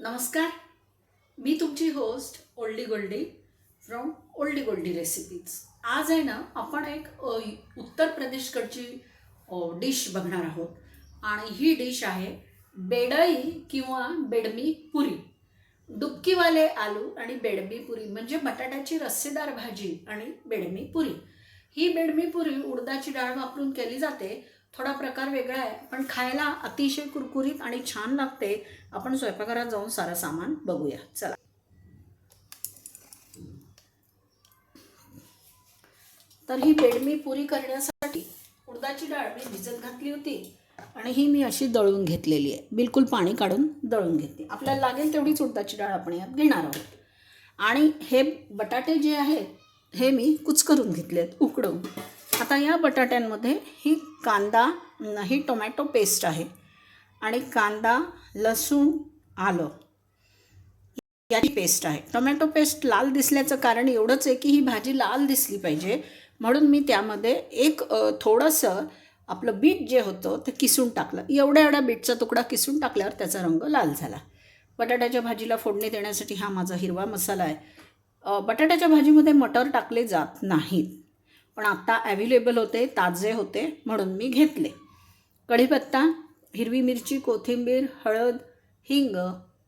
नमस्कार. मी तुमची host oldie goldie from oldie goldie recipes आज आहे ना आपण एक उत्तर प्रदेशकडची डिश बघणार आहोत. आणि ही डिश आहे बेडई किंवा बेडमी पुरी. डुबकीवाले आलू आणि बेडमी पुरी म्हणजे बटाट्याची रस्सेदार भाजी आणि बेडमी पुरी. ही बेडमी पुरी उडदाची डाळ वापरून केली जाते. थोडा प्रकार वेगळा आहे पण खायला अतिशय कुरकुरीत आणि छान लागते. आपण स्वयंपाकघरात जाऊन सारं सामान बघूया. चला. तर ही बेडमी पुरी करण्यासाठी उडदाची डाळ मी भिजत घातली होती आणि ही मी अशी दळून घेतलेली आहे. बिलकुल पाणी काढून दळून घेते. आपल्याला लागेल तेवढीच उडदाची डाळ आपण यात घेणार आहोत. आणि हे बटाटे जे आहेत हे मी कुचकरून घेतले आहेत उकडवून आता या बटाट्यांमध्ये ही कांदा ही टोमॅटो पेस्ट आहे. आणि कांदा लसूण आलं याची पेस्ट आहे. टोमॅटो पेस्ट लाल दिसल्याचं कारण एवढंच आहे की ही भाजी लाल दिसली पाहिजे. म्हणून मी त्यामध्ये एक थोडंसं आपलं बीट जे होतं ते किसून टाकलं. एवढ्या एवढ्या बीटचा तुकडा किसून टाकल्यावर त्याचा रंग लाल झाला. बटाट्याच्या भाजीला फोडणी देण्यासाठी हा माझा हिरवा मसाला आहे. बटाट्याच्या भाजीमध्ये मटर टाकले जात नाहीत. पण आत्ता ॲव्हेलेबल होते ताजे होते म्हणून मी घेतले. कढीपत्ता हिरवी मिरची कोथिंबीर हळद हिंग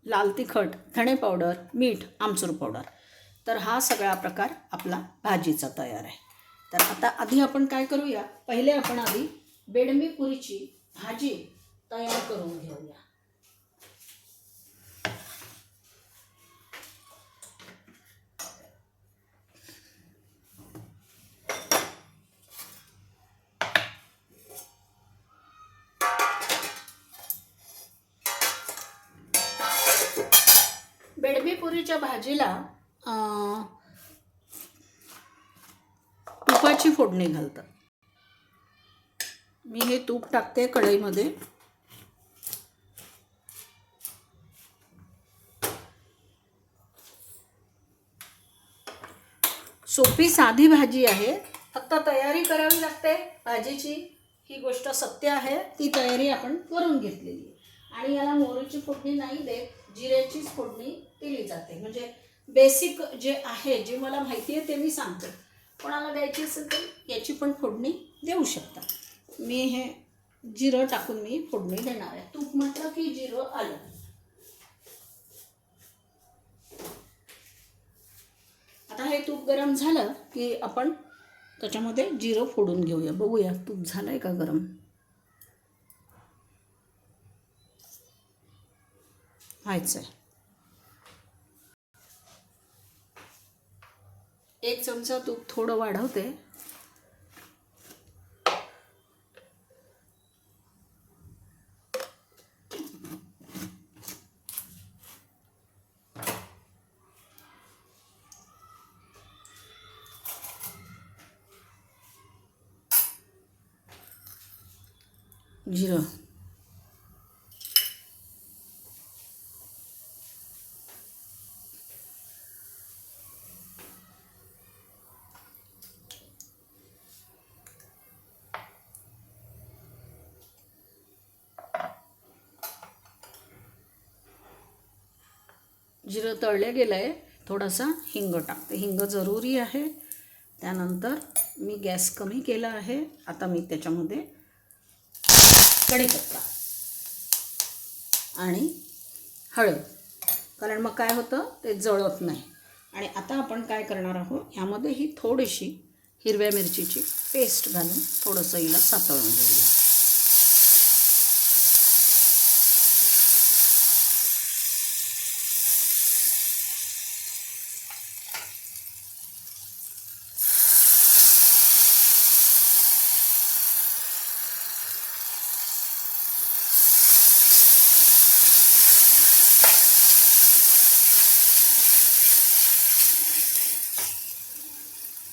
लाल तिखट धणे पावडर मीठ आमचूर पावडर. तर हा सगळा प्रकार आपला भाजीचा तयार आहे. तर आता आधी आपण काय करूया? पहिले आपण आधी बेडमी पुरीची भाजी तयार करून घेऊया. भाजीला तुपाची फोडणी घालतात. मी हे तूप टाकते कढईमध्ये. सोपी साधी भाजी आहे. फक्त तयारी करावी लागते भाजीची. ही गोष्ट सत्य आहे. ती तयारी आपण करून घेतलेली आहे. आणि याला मोहरीची फोडणी नाही देत. जिऱ्याचीच फोडणी दिली जाते. म्हणजे बेसिक जे आहे जे मला माहिती आहे ते मी सांगते. कोणाला द्यायची असेल तर याची पण फोडणी देऊ शकता. मी हे जिरं टाकून मी फोडणी देणार आहे. तूप म्हटलं की जिरं आलं. आता हे तूप गरम झालं की आपण त्याच्यामध्ये जिरं फोडून घेऊया. बघूया तूप झालं आहे का गरम. व्हायचं आहे एक चमचा तूप थोडं वाढवते. जिरं. जिरं तळलं गेलं आहे थोडासा हिंग टाकते हिंग जरुरी आहे. त्यानंतर मी गॅस कमी केला आहे. आता मी त्याच्यामध्ये कढीपत्ता आणि हळद. कारण मग काय होतं? ते जळत नाही. आणि आता आपण काय करणार आहोत? ह्यामध्ये ही थोडीशी हिरव्या मिरचीची पेस्ट घालून थोडंसं हिला सातळून घेऊया.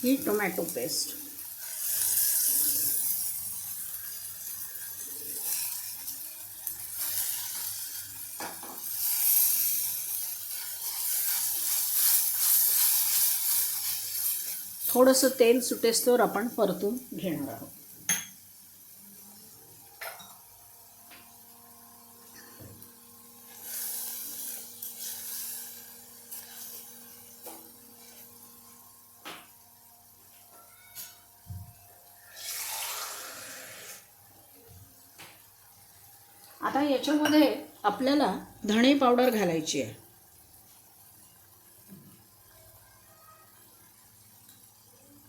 ही टोमॅटो पेस्ट. थोडंसं तेल सुटेस्तोवर आपण परतून घेणार आहोत. आता याच्यामध्ये आपल्याला धणे पावडर घालायची आहे.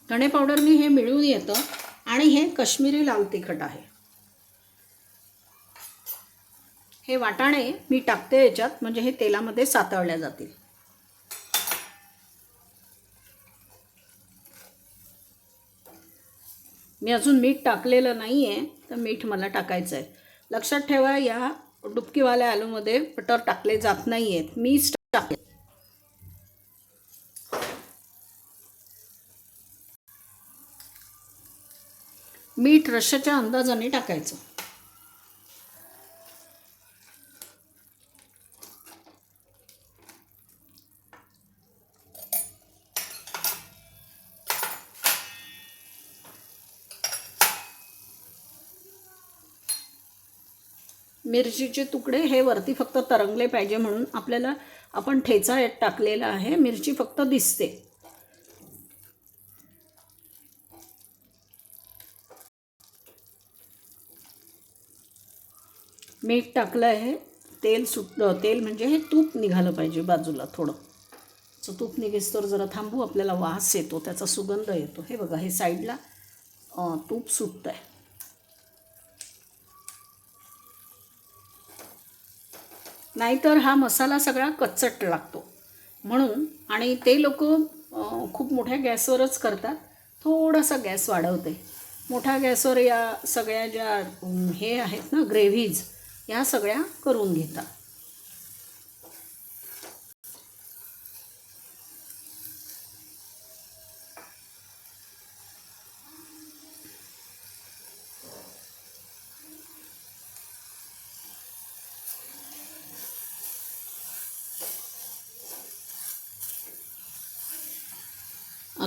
धणे पावडरने हे मिळून येतं आणि हे कश्मीरी लाल तिखट आहे. हे वाटाणे मी टाकते याच्यात म्हणजे हे तेलामध्ये सातळल्या जातील. मी अजून मीठ टाकलेलं नाही आहे तर मीठ मला टाकायचं आहे लक्षात ठेवा या डुबकीवाल्या आलूमध्ये बटर टाकले जात नाही आहेत मीच टाकले. मीठ रश्याच्या अंदाजाने टाकायचं. मिरचीचे तुकडे हे वरती फक्त तरंगले पाहिजे म्हणून आपल्याला आपण ठेचा यात टाकलेला आहे. मिरची फक्त दिसते. मीठ टाकलं आहे. तेल सुट तेल म्हणजे हे तूप निघालं पाहिजे बाजूला थोडं. सो तूप निघेस तर जरा थांबू आपल्याला वास येतो त्याचा सुगंध येतो. हे बघा हे साईडला तूप सुटतं आहे नाहीतर हा मसाला सगळा कच्चट लागतो. म्हणून आणि ते लोक खूप मोठ्या गॅसवरच करतात. थोडासा गॅस वाढवते. मोठ्या गॅसवर या सगळ्या ज्या हे आहेत ना ग्रेव्हीज या सगळ्या करून घेतात.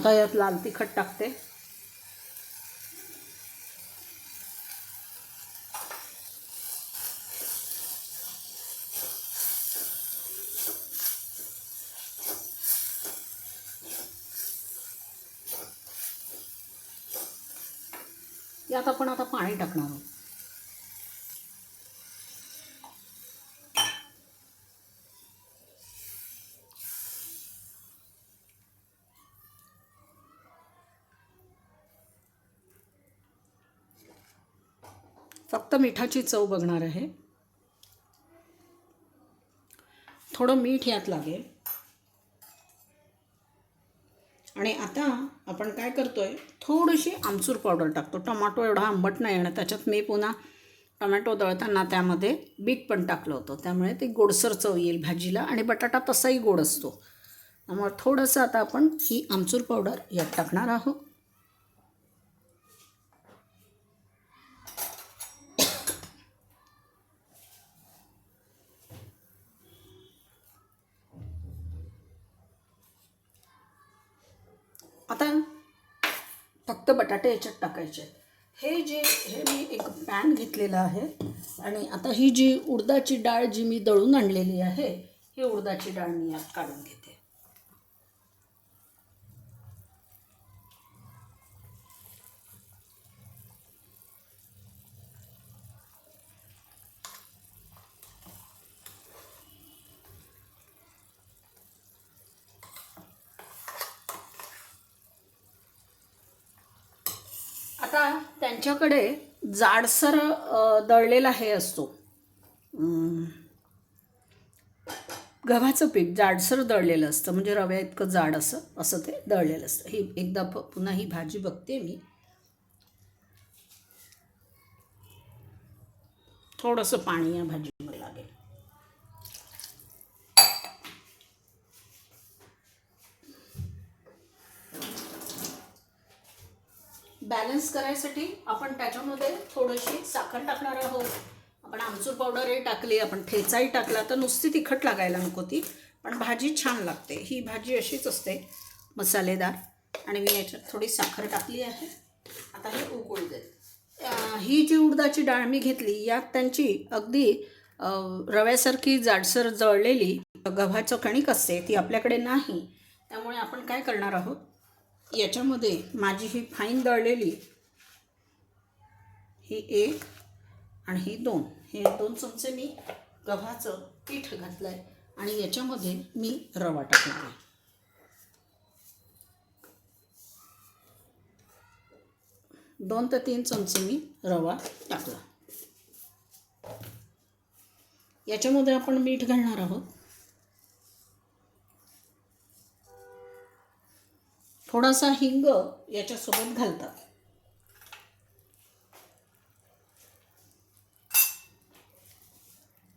आता यात लाल तिखट टाकते. यात आपण आता पाणी टाकणार आहोत फक्त मिठाची चव बघणार आहे. थोडं मीठ यात लागेल. आणि आता आपण काय करतोय थोडीशी आमचूर पावडर टाकतो. टमाटो एवढा आंबट नाही आणि त्याच्यात मी पुन्हा टोमॅटो दळताना त्यामध्ये बीट पण टाकलं होतं. त्यामुळे ते गोडसर चव येईल भाजीला आणि बटाटा तसाही गोड असतो. त्यामुळे थोडंसं आता आपण ही आमचूर पावडर यात टाकणार आहोत. आता फक्त बटाटे याच्यात टाकायचे आहेत. हे जे हे मी एक पॅन घेतलेलं आहे आणि आता ही जी उडदाची डाळ जी मी दळून आणलेली आहे ही उडदाची डाळ मी यात काढून घेते आता त्यांच्याकडे जाडसर दळलेला हे असतो. गव्हाचं पीठ जाडसर दळलेलं असतं. म्हणजे रव्या इतकं जाड असं असं ते दळलेलं असतं. ही एकदा पुन्हा ही भाजी बघते मी. थोडंसं पाणी या भाजीमध्ये लागेल. बॅलन्स करायसाठी आपण त्याच्यामध्ये थोडीशी साखर टाकणार आहोत. आपण आमचूर पावडरही टाकली आपण ठेचाही टाकला तर नुसती तिखट लागायला नको ती. पण भाजी छान लागते. ही भाजी अशीच असते मसालेदार. आणि मी याच्यात थोडी साखर टाकली आहे. आता हे उकळू देत ही जी उडदाची डाळ मी घेतली यात त्यांची अगदी रव्यासारखी जाडसर जळलेली गव्हाचं कणिक असते ती आपल्याकडे नाही. त्यामुळे आपण काय करणार आहोत? याच्यामध्ये माझी ही फाईन दळलेली ही एक आणि ही दोन. हे दोन चमचे मी गव्हाचं पीठ घातलं आहे आणि याच्यामध्ये मी रवा टाकला आहे दोन ते तीन चमचे मी रवा टाकला. याच्यामध्ये आपण मीठ घालणार आहोत. थोडासा हिंग याच्यासोबत घालतात.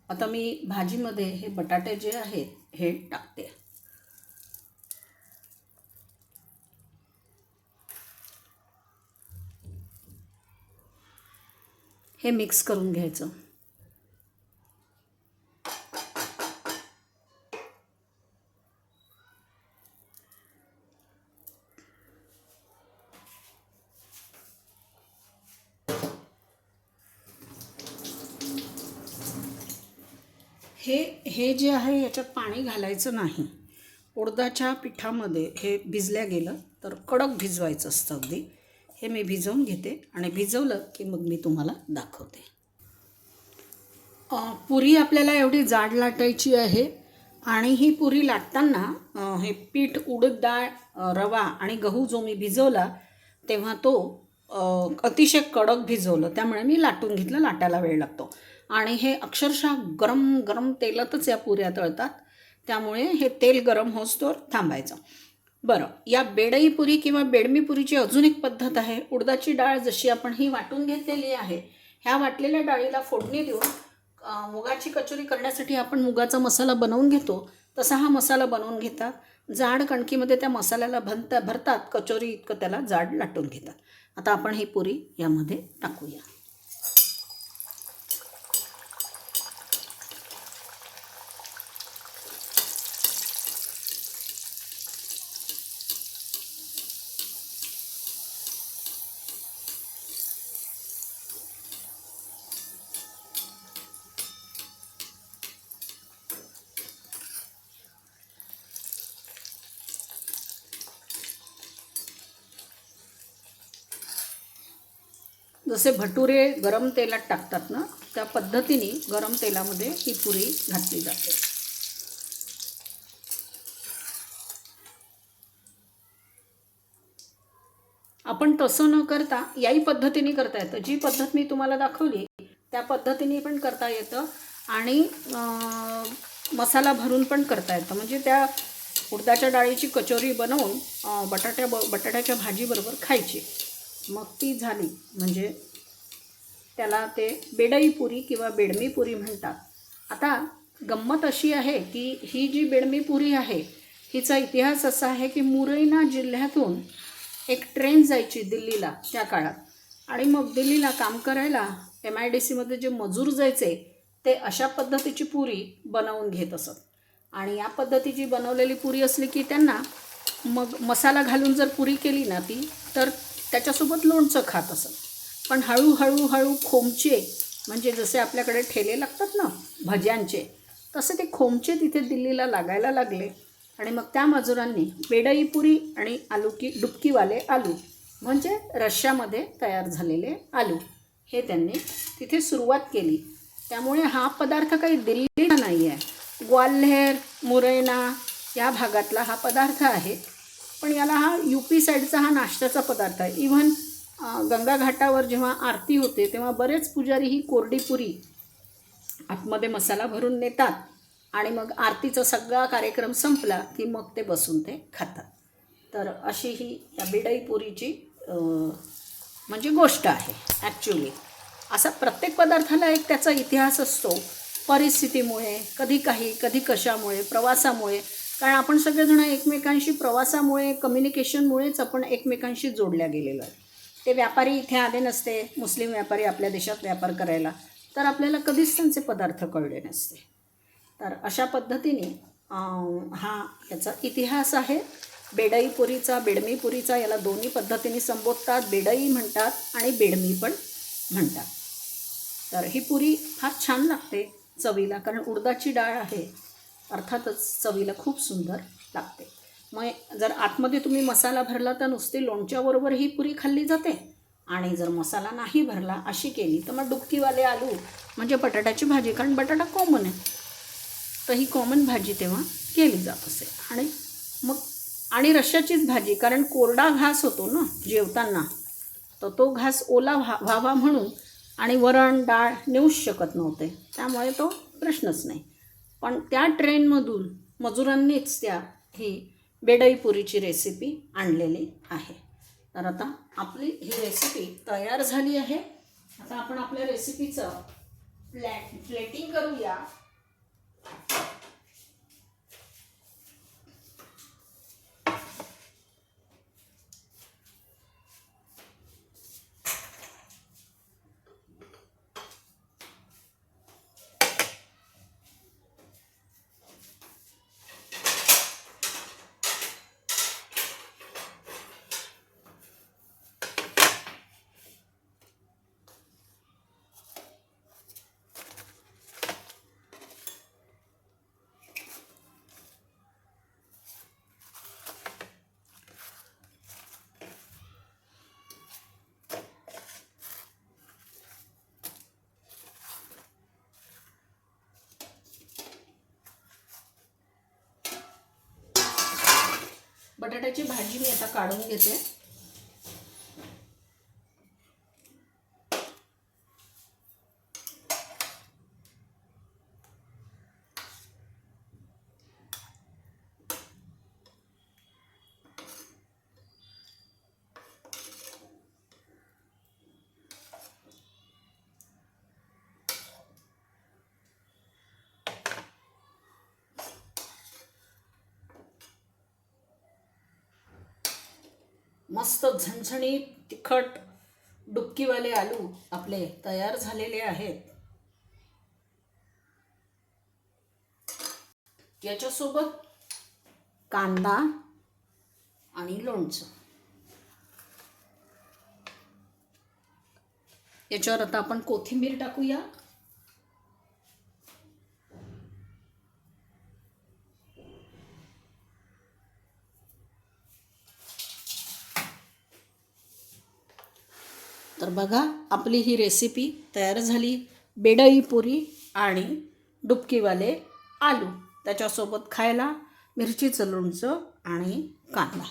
आता मी भाजीमध्ये हे बटाटे जे आहेत हे टाकते. हे मिक्स करून घ्यायचं. हे हे जे आहे याच्यात पाणी घालायचं नाही. उडदाच्या पिठामध्ये हे भिजल्या गेलं तर कडक भिजवायचं असतं अगदी. हे मी भिजवून घेते आणि भिजवलं की मग मी तुम्हाला दाखवते. पुरी आपल्याला एवढी जाड लाटायची आहे आणि ही पुरी लाटताना हे पीठ उडद डाळ रवा आणि गहू जो मी भिजवला तेव्हा तो अतिशय कडक भिजवलं. त्यामुळे मी लाटून घेतलं लाटायला वेळ लागतो. आणि हे अक्षरशः गरम गरम तेलातच या पुऱ्या तळतात. त्यामुळे हे तेल गरम होसतोवर थांबायचं. बरं या बेडई पुरी किंवा बेडमी पुरीची अजून एक पद्धत आहे. उडदाची डाळ जशी आपण ही वाटून घेतलेली आहे ह्या वाटलेल्या डाळीला फोडणी देऊन मुगाची कचोरी करण्यासाठी आपण मुगाचा मसाला बनवून घेतो. तसा हा मसाला बनवून घेतात. जाड कणकीमध्ये त्या मसाल्याला भरता भरतात. कचोरी इतकं त्याला जाड लाटून घेतात. आता आपण ही पुरी यामध्ये टाकूया. जसे भटुरे गरम तेलात टाकतात ना त्या पद्धतीने गरम तेलामध्ये ही पुरी घातली जाते. आपण तसं न करता याही पद्धतीने करता येतं. जी पद्धत मी तुम्हाला दाखवली त्या पद्धतीने पण करता येतं आणि मसाला भरून पण करता येतं. म्हणजे त्या उडदाच्या डाळीची कचोरी बनवून बटाट्या ब बटाट्याच्या भाजीबरोबर खायची. मग ती झाली. म्हणजे त्याला ते बेडई पुरी किंवा बेडमी पुरी म्हणतात. आता गंमत अशी आहे की ही जी बेडमी पुरी आहे हिचा इतिहास असा आहे की मुरैना जिल्ह्यातून एक ट्रेन जायची दिल्लीला त्या काळात. आणि मग दिल्लीला काम करायला एम आय डी सीमध्ये जे मजूर जायचे ते अशा पद्धतीची पुरी बनवून घेत असत. आणि या पद्धतीची बनवलेली पुरी असली की त्यांना मग मसाला घालून जर पुरी केली ना ती तर त्याच्यासोबत लोणचं खात असत. पण हळूहळू हळू खोमचे म्हणजे जसे आपल्याकडे ठेले लागतात ना भज्यांचे तसे ते खोमचे तिथे दिल्लीला लागायला लागले. आणि मग त्या मजुरांनी बेडईपुरी आणि आलुकी डुबकीवाले आलू म्हणजे रशियामध्ये तयार झालेले आलू हे त्यांनी तिथे सुरुवात केली. त्यामुळे हा पदार्थ काही दिल्लीला नाही आहे ग्वाल्हेर मुरैना या भागातला हा पदार्थ आहे. पण याला हा यू पी साईडचा हा नाश्त्याचा पदार्थ आहे. इव्हन गंगाघाटावर जेव्हा आरती होते तेव्हा बरेच पुजारी ही कोरडी पुरी आतमध्ये मसाला भरून नेतात आणि मग आरतीचा सगळा कार्यक्रम संपला की मग ते बसून ते खातात. तर अशी ही या बिडई पुरीची म्हणजे गोष्ट आहे ॲक्च्युली असा प्रत्येक पदार्थाला एक त्याचा इतिहास असतो. परिस्थितीमुळे कधी काही कधी कशामुळे प्रवासामुळे. कारण आपण सगळेजण एकमेकांशी प्रवासामुळे कम्युनिकेशनमुळेच आपण एकमेकांशी जोडल्या गेलेलो आहे ते व्यापारी इथे आले नसते मुस्लिम व्यापारी आपल्या देशात व्यापार करायला तर आपल्याला कधीच त्यांचे पदार्थ कळले नसते. तर अशा पद्धतीने हा याचा इतिहास आहे. बेडई पुरीचा बेडमी पुरीचा याला दोन्ही पद्धतीने संबोधतात. बेडई म्हणतात आणि बेडमी पण म्हणतात. तर ही पुरी फार छान लागते चवीला कारण उडदाची डाळ आहे. अर्थातच चवीला खूप सुंदर लागते. मग जर आतमध्ये तुम्ही मसाला भरला तर नुसती लोणच्याबरोबर ही पुरी खाल्ली जाते. आणि जर मसाला नाही भरला अशी केली तर मग डुबकीवाले आलू म्हणजे बटाट्याची भाजी कारण बटाटा कॉमन आहे. तर ही कॉमन भाजी तेव्हा केली जात असे. आणि मग आणि रश्याचीच भाजी कारण कोरडा घास होतो ना जेवताना तर तो घास ओला व्हा व्हावा म्हणून आणि वरण डाळ नेऊच शकत नव्हते. त्यामुळे तो प्रश्नच नाही. पण त्या ट्रेनमधून मजुरांनीच त्या ही बेडई पुरीची रेसिपी आणलेली आहे. तर आता आपली ही रेसिपी तयार झाली आहे. आता आपण आपल्या रेसिपीचं प्लॅ प्लेटिंग करूया. बटाट्याची भाजी मी आता काढून घेते. मस्त झणझणीत तिखट डुबकीवाले आलू आपले तयार झालेले आहेत. याच्यासोबत कांदा आणि लोणचं. याच्यावर आता आपण कोथिंबीर टाकूया तर बघा आपली ही रेसिपी तयार झाली. बेडई पुरी आणि डुबकीवाले आलू. त्याच्यासोबत खायला मिरचीचं लोणचं आणि कांदा.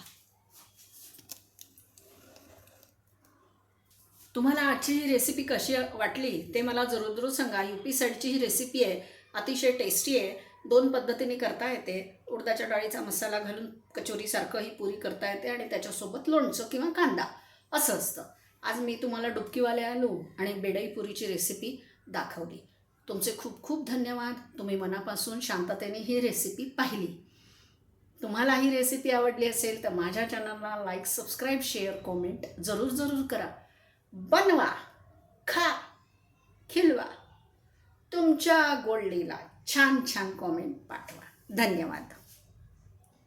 तुम्हाला आजची ही रेसिपी कशी वाटली ते मला जरूर जरूर सांगा. यू पी साईडची ही रेसिपी आहे अतिशय टेस्टी आहे. दोन पद्धतीने करता येते. उडदाच्या डाळीचा मसाला घालून कचोरीसारखं ही पुरी करता येते आणि त्याच्यासोबत लोणचं किंवा कांदा. असं असतं. आज मी तुम्हाला डुबकीवाले आलू आणि बेडई पुरीची रेसिपी दाखवली. तुमचे खूप खूप धन्यवाद. तुम्ही मनापासून शांततेने ही रेसिपी पाहिली. तुम्हाला ही रेसिपी आवडली असेल तर माझ्या चॅनलला लाईक सबस्क्राईब शेअर कॉमेंट जरूर जरूर करा. बनवा खा खिलवा. तुमच्या गोल्डीला छान छान कॉमेंट पाठवा. धन्यवाद.